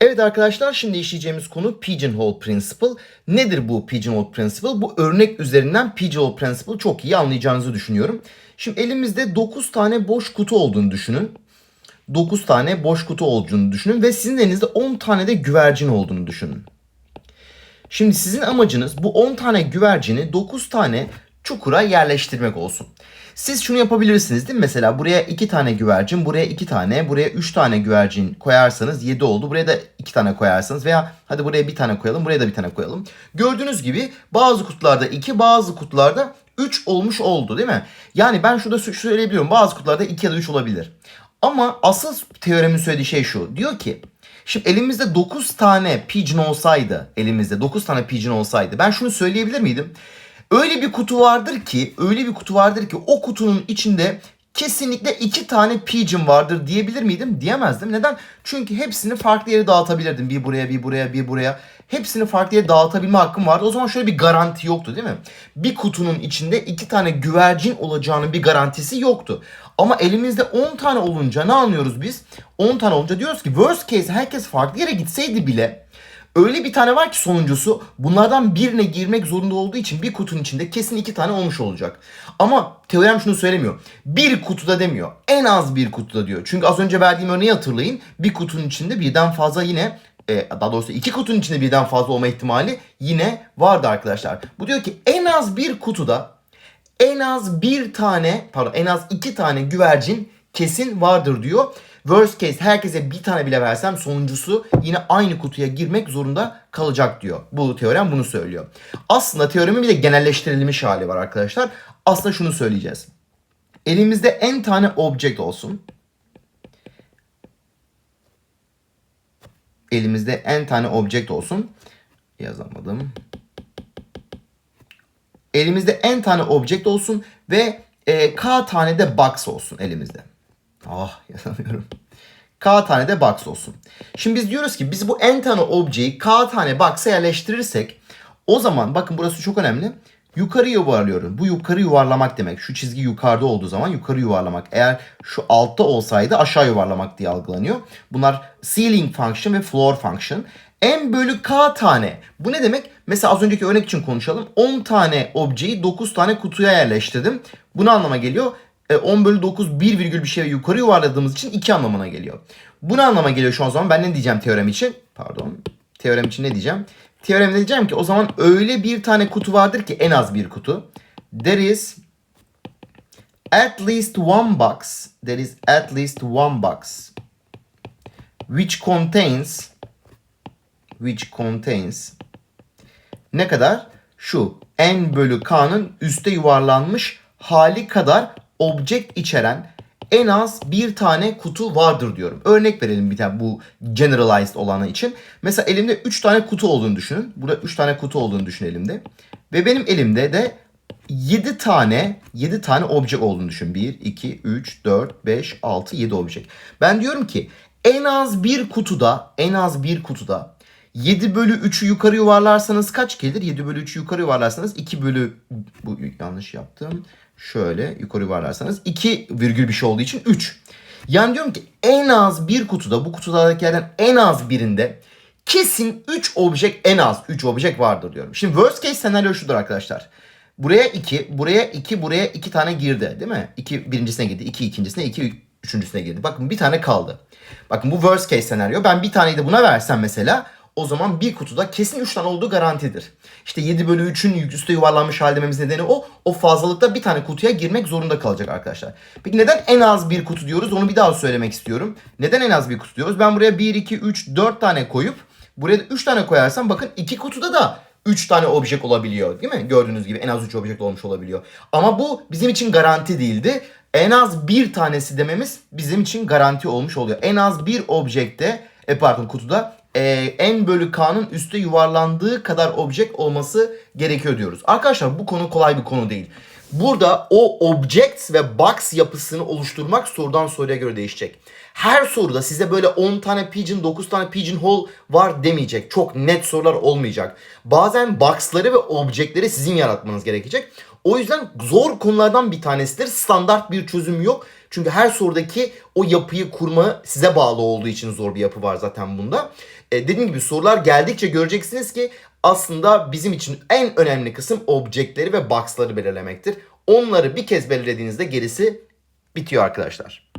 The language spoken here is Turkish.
Evet arkadaşlar şimdi işleyeceğimiz konu Pigeonhole Principle. Nedir bu Pigeonhole Principle? Bu örnek üzerinden Pigeonhole Principle çok iyi anlayacağınızı düşünüyorum. Şimdi elimizde 9 tane boş kutu olduğunu düşünün. 9 tane boş kutu olduğunu düşünün ve sizin elinizde 10 tane de güvercin olduğunu düşünün. Şimdi sizin amacınız bu 10 tane güvercini 9 tane çukura yerleştirmek olsun. Siz şunu yapabilirsiniz değil mi? Mesela buraya 2 tane güvercin, buraya 2 tane, buraya 3 tane güvercin koyarsanız 7 oldu. Buraya da 2 tane koyarsanız veya hadi buraya bir tane koyalım, buraya da bir tane koyalım. Gördüğünüz gibi bazı kutularda 2, bazı kutularda 3 olmuş oldu değil mi? Yani ben şurada şu- söyleyebiliyorum. Bazı kutularda 2 ya da 3 olabilir. Ama asıl teoremin söylediği şey şu. Diyor ki Şimdi elimizde 9 tane pigeon olsaydı, elimizde 9 tane pigeon olsaydı ben şunu söyleyebilir miydim? Öyle bir kutu vardır ki, öyle bir kutu vardır ki o kutunun içinde kesinlikle iki tane pigeon vardır diyebilir miydim? Diyemezdim. Neden? Çünkü hepsini farklı yere dağıtabilirdim. Bir buraya, bir buraya, bir buraya. Hepsini farklı yere dağıtabilme hakkım vardı. O zaman şöyle bir garanti yoktu değil mi? Bir kutunun içinde iki tane güvercin olacağının bir garantisi yoktu. Ama elimizde 10 tane olunca ne anlıyoruz biz? 10 tane olunca diyoruz ki worst case herkes farklı yere gitseydi bile Öyle bir tane var ki sonuncusu bunlardan birine girmek zorunda olduğu için bir kutunun içinde kesin iki tane olmuş olacak. Ama teorem şunu söylemiyor. Bir kutuda demiyor. En az bir kutuda diyor. Çünkü az önce verdiğim örneği hatırlayın. Bir kutunun içinde birden fazla yine e, daha doğrusu iki kutunun içinde birden fazla olma ihtimali yine vardı arkadaşlar. Bu diyor ki en az bir kutuda en az bir tane pardon en az iki tane güvercin kesin vardır diyor. Worst case herkese bir tane bile versem sonuncusu yine aynı kutuya girmek zorunda kalacak diyor. Bu teorem bunu söylüyor. Aslında teoremin bir de genelleştirilmiş hali var arkadaşlar. Aslında şunu söyleyeceğiz. Elimizde en tane object olsun. Elimizde en tane object olsun. Yazamadım elimizde en tane object olsun ve e, k tane de box olsun elimizde. Ah yazamıyorum. K tane de box olsun. Şimdi biz diyoruz ki biz bu n tane objeyi k tane box'a yerleştirirsek o zaman bakın burası çok önemli. Yukarı yuvarlıyorum. Bu yukarı yuvarlamak demek. Şu çizgi yukarıda olduğu zaman yukarı yuvarlamak. Eğer şu altta olsaydı aşağı yuvarlamak diye algılanıyor. Bunlar ceiling function ve floor function. n bölü k tane. Bu ne demek? Mesela az önceki örnek için konuşalım. 10 tane objeyi 9 tane kutuya yerleştirdim. Bu anlama geliyor? E, 10 bölü 9 1 virgül bir şeye yukarı yuvarladığımız için 2 anlamına geliyor. Bu ne anlama geliyor şu an zaman? Ben ne diyeceğim teorem için? Pardon. Teorem için ne diyeceğim? Teoremde diyeceğim ki o zaman öyle bir tane kutu vardır ki en az bir kutu. There is at least one box. There is at least one box. Which contains which contains ne kadar? Şu n bölü k'nın üste yuvarlanmış hali kadar object içeren en az bir tane kutu vardır diyorum. Örnek verelim bir tane bu generalized olanı için. Mesela elimde 3 tane kutu olduğunu düşünün. Burada 3 tane kutu olduğunu düşün elimde. Ve benim elimde de 7 tane 7 tane object olduğunu düşün. 1, 2, 3, 4, 5, 6, 7 object. Ben diyorum ki en az bir kutuda en az bir kutuda 7 bölü 3'ü yukarı yuvarlarsanız kaç gelir? 7 bölü 3'ü yukarı yuvarlarsanız 2 bölü... Bu yanlış yaptım. Şöyle yukarı yuvarlarsanız 2 virgül bir şey olduğu için 3. Yani diyorum ki en az bir kutuda bu kutulardakilerden en az birinde kesin 3 object en az 3 object vardır diyorum. Şimdi worst case senaryo şudur arkadaşlar. Buraya 2, buraya 2, buraya 2 tane girdi değil mi? 2 birincisine girdi, 2 ikincisine, 2 üçüncüsüne girdi. Bakın bir tane kaldı. Bakın bu worst case senaryo. Ben bir taneyi de buna versem mesela o zaman bir kutuda kesin 3 tane olduğu garantidir. İşte 7 bölü 3'ün üstte yuvarlanmış hal dememizin nedeni o. O fazlalıkta bir tane kutuya girmek zorunda kalacak arkadaşlar. Peki neden en az bir kutu diyoruz? Onu bir daha söylemek istiyorum. Neden en az bir kutu diyoruz? Ben buraya 1, 2, 3, 4 tane koyup buraya da 3 tane koyarsam bakın iki kutuda da 3 tane object olabiliyor değil mi? Gördüğünüz gibi en az 3 object olmuş olabiliyor. Ama bu bizim için garanti değildi. En az bir tanesi dememiz bizim için garanti olmuş oluyor. En az bir objekte, e pardon kutuda e, n bölü k'nın üste yuvarlandığı kadar object olması gerekiyor diyoruz. Arkadaşlar bu konu kolay bir konu değil. Burada o objects ve box yapısını oluşturmak sorudan soruya göre değişecek. Her soruda size böyle 10 tane pigeon, 9 tane pigeonhole var demeyecek. Çok net sorular olmayacak. Bazen box'ları ve object'leri sizin yaratmanız gerekecek. O yüzden zor konulardan bir tanesidir. Standart bir çözüm yok. Çünkü her sorudaki o yapıyı kurma size bağlı olduğu için zor bir yapı var zaten bunda. E, dediğim gibi sorular geldikçe göreceksiniz ki aslında bizim için en önemli kısım objekleri ve box'ları belirlemektir. Onları bir kez belirlediğinizde gerisi bitiyor arkadaşlar.